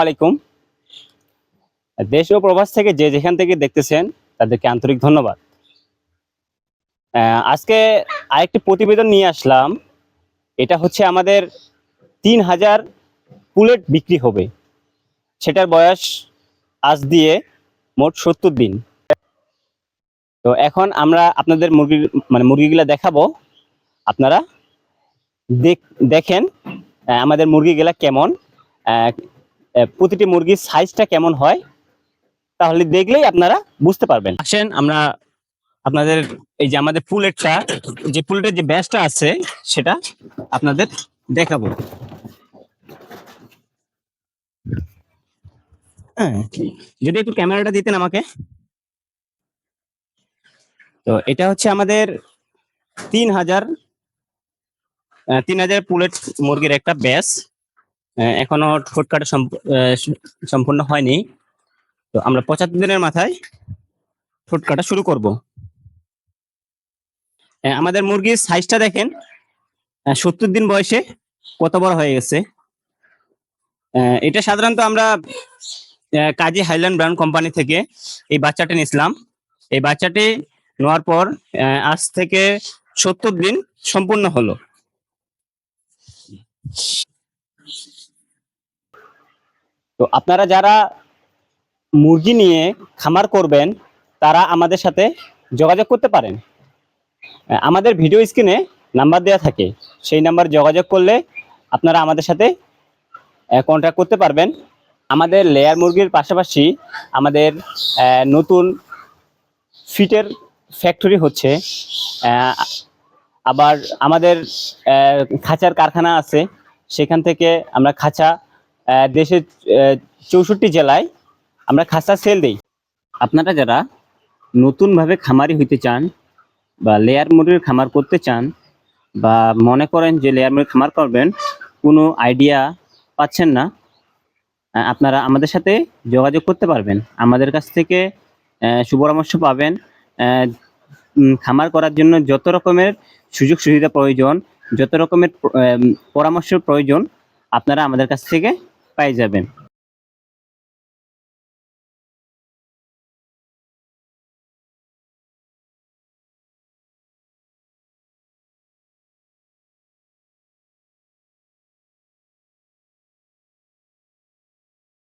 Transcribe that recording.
আলাইকুম। দেশ ও প্রবাস থেকে যে যেখান থেকে দেখতেছেন, তাদেরকে আন্তরিক ধন্যবাদ। আজকে আরেকটি প্রতিবেদন নিয়ে আসলাম। এটা হচ্ছে আমাদের তিন হাজার পুলেট বিক্রি হবে। সেটার বয়স আজ দিয়ে মোট সত্তর দিন। তো এখন আমরা আপনাদের মুরগি মানে মুরগিগুলা দেখাবো। আপনারা দেখ- দেখেন আমাদের মুরগিগুলা কেমন। প্রতিটি মুরগির সাইজটা কেমন হয়, তাহলে দেখলেই আপনারা বুঝতে পারবেন। আসেন, আমরা আপনাদের এই যে আমাদের পুলেটটা যে পুলেটের যে ব্যাসটা আছে, সেটা আপনাদের দেখাবো। হ্যাঁ যদি একটু ক্যামেরাটা দিতেন আমাকে। তো এটা হচ্ছে আমাদের তিন হাজার তিন হাজার পুলেট মুরগির একটা ব্যাস এখনও ঠোঁট কাটা সম্পূর্ণ হয়নি। তো আমরা পঁচাত্তর দিনের মাথায় ঠোঁট কাটা শুরু করব। আমাদের মুরগির সাইজটা দেখেন। সত্তর দিন বয়সে কত বড় হয়ে গেছে। এটা সাধারণত আমরা কাজী হাইল্যান্ড ব্রাউন কোম্পানি থেকে এই বাচ্চাটা নিয়েছিলাম। এই বাচ্চাটি নেওয়ার পর আজ থেকে সত্তর দিন সম্পূর্ণ হলো। তো আপনারা যারা মুরগি নিয়ে খামার করবেন, তারা আমাদের সাথে যোগাযোগ করতে পারেন। আমাদের ভিডিও স্ক্রিনে নাম্বার দেওয়া থাকে, সেই নাম্বার যোগাযোগ করলে আপনারা আমাদের সাথে কন্ট্যাক্ট করতে পারবেন। আমাদের লেয়ার মুরগির পাশাপাশি আমাদের নতুন ফিটের ফ্যাক্টরি হচ্ছে আবার আমাদের খাঁচার কারখানা আছে, সেখান থেকে আমরা খাঁচা দেশের চৌষট্টি জেলায় আমরা খাঁচা সেল দিই। আপনারা যারা নতুনভাবে খামারি হইতে চান বা লেয়ার মুরগির খামার করতে চান বা মনে করেন যে লেয়ার মুরগির খামার করবেন কোনো আইডিয়া পাচ্ছেন না আপনারা আমাদের সাথে যোগাযোগ করতে পারবেন। আমাদের কাছ থেকে সুপরামর্শ পাবেন খামার করার জন্য যত রকমের সুযোগ সুবিধা প্রয়োজন যত রকমের প- আহ, পরামর্শের প্রয়োজন আপনারা আমাদের কাছ থেকে পেয়ে যাবেন।